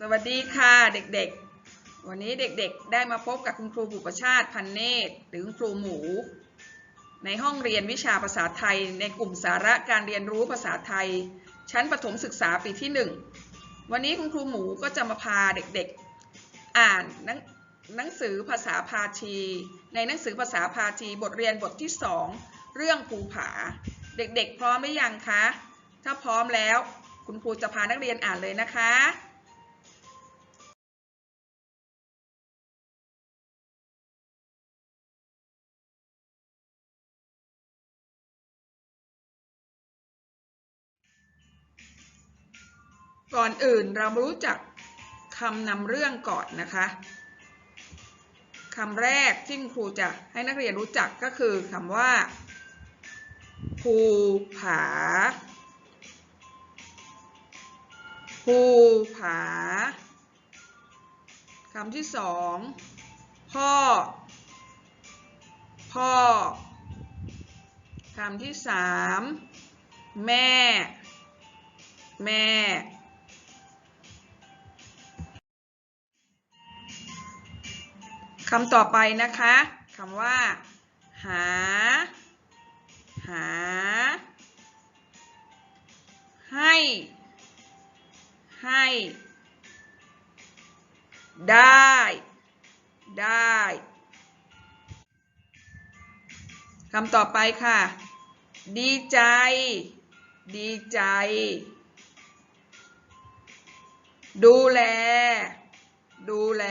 สวัสดีค่ะเด็กๆ วันนี้เด็กๆ ได้มาพบกับคุณครูบุปชาติพันเนตรหรือคุณครูหมู ในห้องเรียนวิชาภาษาไทย ในกลุ่มสาระการเรียนรู้ภาษาไทย ชั้นประถมศึกษาปีที่ 1 วันนี้คุณครูหมูก็จะมาพาเด็กๆ อ่านหนังหนังสือภาษาพาชี ในหนังสือภาษาพาชีบทเรียนบทที่ 2 เรื่องภูผา เด็กๆ พร้อมหรือยังคะ ถ้าพร้อมแล้วคุณครูจะพานักเรียนอ่านเลยนะคะ ก่อนอื่นเรามารู้จักคำนำเรื่องก่อนนะคะคำแรกที่คุณครูจะให้นักเรียนรู้จักก็คือคำว่าภูผาภูผาคำที่สองพ่อ พ่อคำที่สามแม่ แม่ คำต่อไปนะคะคำว่า หา หา ให้ ให้ ได้ ได้คำต่อไปค่ะ ดีใจ ดีใจ ดูแล ดูแล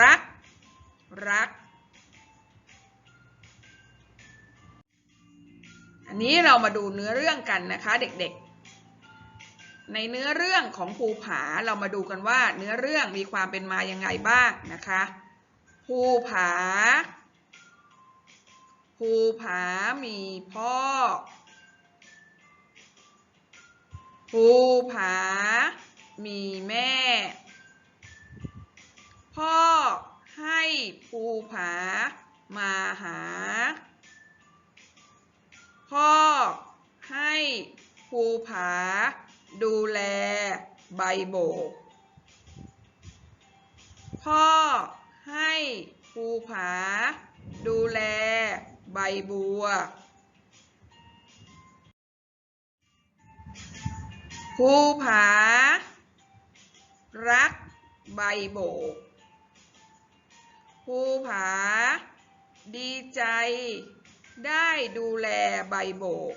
รัก รัก อันนี้เรามาดูเนื้อเรื่องกันนะคะเด็กๆ ในเนื้อเรื่องของภูผาเรามาดูกันว่าเนื้อเรื่องมีความเป็นมายังไงบ้างนะคะภูผาภูผามีพ่อภูผามีแม่ พ่อให้ภูผามาหา พ่อให้ภูผาดูแลใบโบก พ่อให้ภูผาดูแลใบบัวภูผารักใบโบก ภูผา ดีใจ ได้ดูแลใบโบก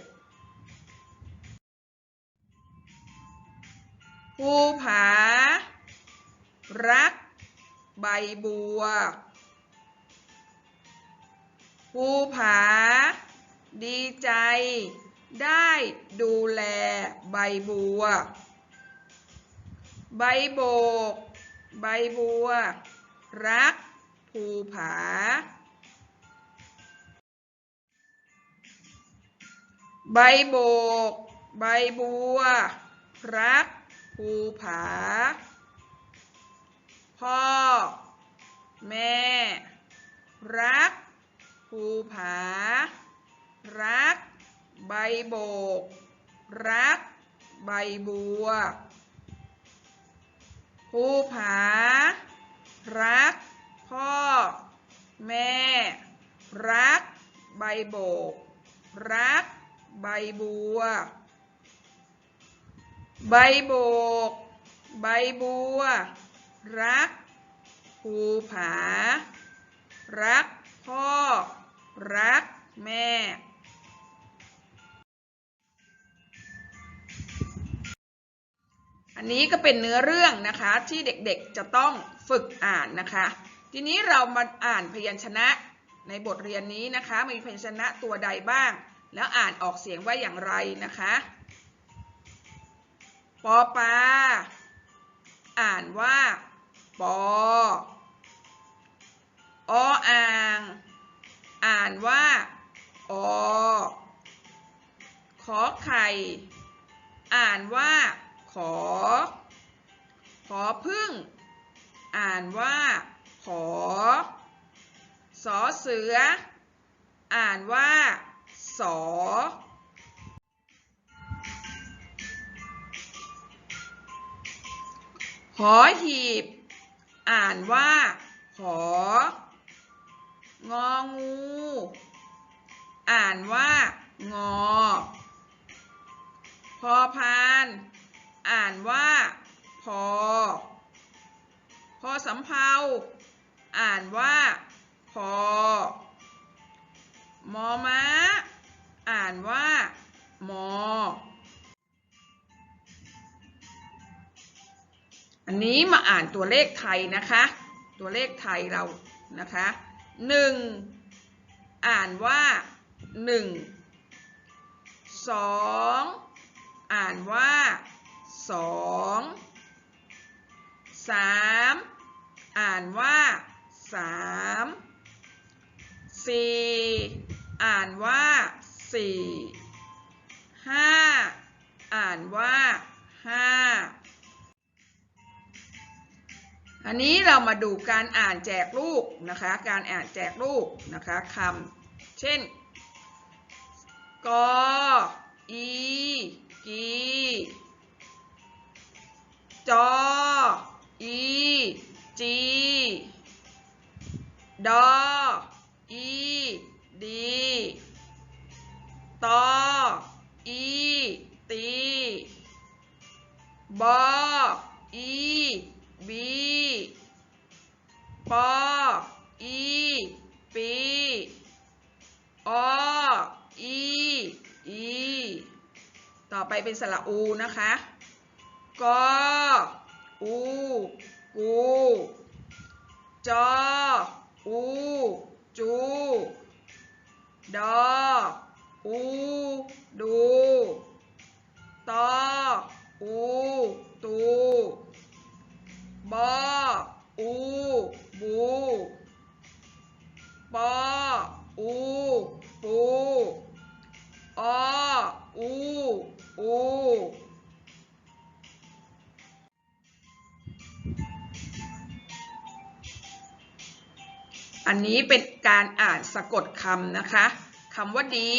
ภูผา รัก ใบบัวภูผา ดีใจ ได้ดูแลใบบัว ใบโบก ใบบัว รัก ภูผา ใบโบก ใบบัว รัก ภูผา พ่อ แม่ รัก ภูผา รัก ใบโบก รัก ใบบัว ภูผา รัก พ่อ แม่ รัก ใบโบก รัก ใบบัว ใบโบก ใบบัว รัก ภูผา รัก พ่อ รัก แม่อันนี้ก็เป็นเนื้อเรื่องนะคะที่เด็กๆจะต้องฝึกอ่านนะคะ ทีนี้เรามาอ่านพยัญชนะในบทเรียนนี้นะคะมีพยัญชนะตัวใดบ้าง แล้วอ่านออกเสียงว่าอย่างไรนะคะปอปาอ่านว่าปอออ่าง อ่านว่าอขอไข่ อ่านว่า ขอ ขอพึ่ง อ่านว่า ขอ สอเสือ อ่านว่า สอ หอหีบ อ่านว่า หอ งองู อ่านว่า งอ พอพาน อ่านว่า พอ พอสำเภา อ่านว่าพอมอม้า อ่านว่า มอ อันนี้มาอ่านตัวเลขไทยนะคะ ตัวเลขไทยเรานะคะหนึ่งอ่านว่าหนึ่งสองอ่านว่าสองสามอ่านว่า สามสี่อ่านว่าสี่ห้าอ่านว่าห้าอันนี้เรามาดูการอ่านแจกลูกนะคะ การอ่านแจกลูกนะคะคำเช่นกออีกีจออีจี ดอ อีดีตอ อีตีบอ อีบีปอ อีปีออีอีต่อไปเป็นสระอูนะคะกออูกูจอ อูจูดออูดูต อันนี้เป็นการอ่านสะกดคำนะคะคำว่าดี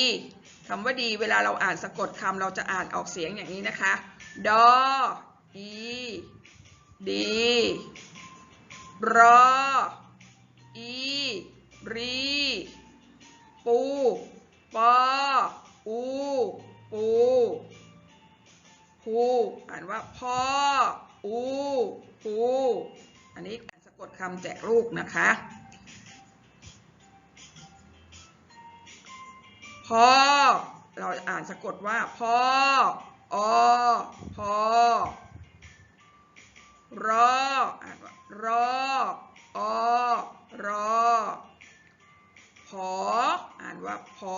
คำว่าดีเวลาเราอ่านสะกดคำเราจะอ่านออกเสียงอย่างนี้นะคะ ดออีดีรออีรีปูปออูปูพูอ่านว่าพ่ออูปูอันนี้การสะกดคำแจกลูกนะคะ พ่อเราอ่านสะกดว่าพ่ออพอรออ่านว่ารออรอผออ่านว่าผอ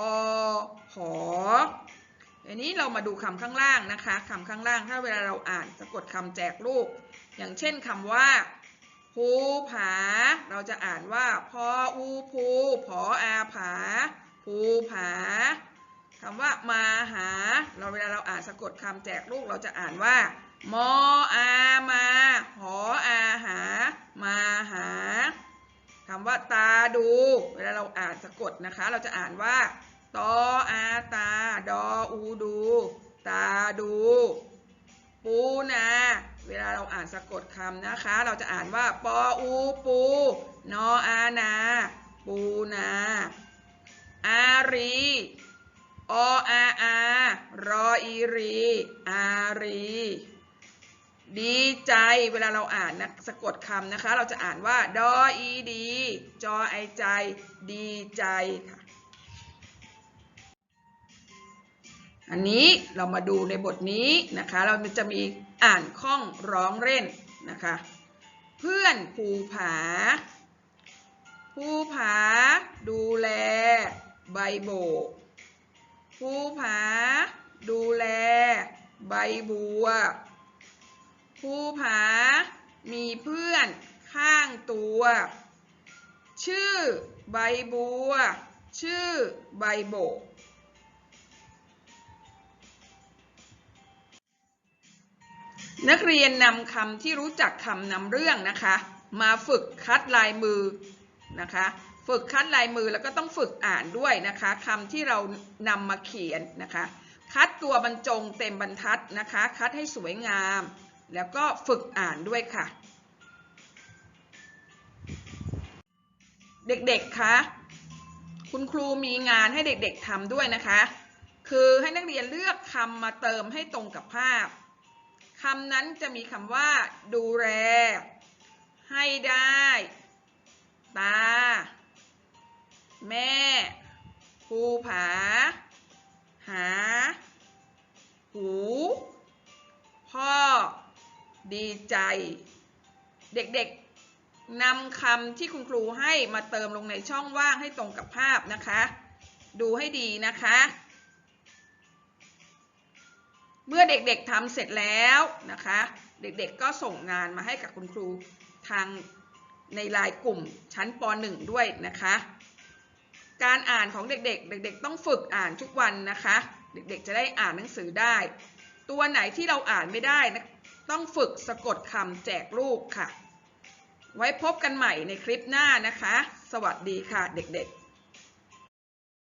อผออันนี้เรามาดูคำข้างล่างนะคะคำข้างล่างถ้าเวลาเราอ่านสะกดคำแจกลูก อย่างเช่นคำว่าภูผา เราจะอ่านว่าพออูภูผออาผา ภูผาคำว่ามาหา เราเวลาเราอ่านสะกดคำแจกลูกเราจะอ่านว่า มออามาหออาหา มาหาคำว่าตาดู เวลาเราอ่านสะกดนะคะ เราจะอ่านว่าตออาตา ดออูดู ตาดู ปูนา เวลาเราอ่านสะกดคำนะคะ เราจะอ่านว่าปออูปู นออานา ปูนา อารีออาอารออีรี อารี ดีใจ เวลาเราอ่านนะสะกดคำนะคะ เราจะอ่านว่า ดออีดี จอไอใจ ดีใจค่ะ อันนี้เรามาดูในบทนี้นะคะ เราจะมีอ่านข้องร้องเล่นนะคะ เพื่อนภูผา ภูผา ดูแล ใบโบกภูผา ดูแล ใบบัวภูผา มีเพื่อนข้างตัว ชื่อใบบัว ชื่อใบโบกนักเรียนนำคำที่รู้จักคำนำเรื่องนะคะ มาฝึกคัดลายมือนะคะ ฝึกคัดลายมือแล้วก็ต้องฝึกอ่านด้วยนะคะคำที่เรานำมาเขียนนะคะ คัดตัวบรรจงเต็มบรรทัดนะคะ คัดให้สวยงาม แล้วก็ฝึกอ่านด้วยค่ะ เด็กๆคะคุณครูมีงานให้เด็กๆทำด้วยนะคะ คือให้นักเรียนเลือกคำมาเติมให้ตรงกับภาพคำนั้นจะมีคำว่า ดูแล ให้ได้ ตา แม่ภูผา หา หู พ่อ ดีใจ เด็กๆนำคำที่คุณครูให้มาเติมลงในช่องว่างให้ตรงกับภาพนะคะ ดูให้ดีนะคะ เมื่อเด็กๆทำเสร็จแล้วนะคะ เด็กๆก็ส่งงานมาให้กับคุณครูทางในไลน์กลุ่มชั้นป .1 ด้วยนะคะ การอ่านของเด็กๆ เด็ก ๆ ต้องฝึกอ่านทุกวันนะคะ เด็กๆ จะได้อ่านหนังสือได้ ตัวไหนที่เราอ่านไม่ได้นะต้องฝึกสะกดคำแจกลูกค่ะ ไว้พบกันใหม่ในคลิปหน้านะคะ สวัสดีค่ะเด็กๆ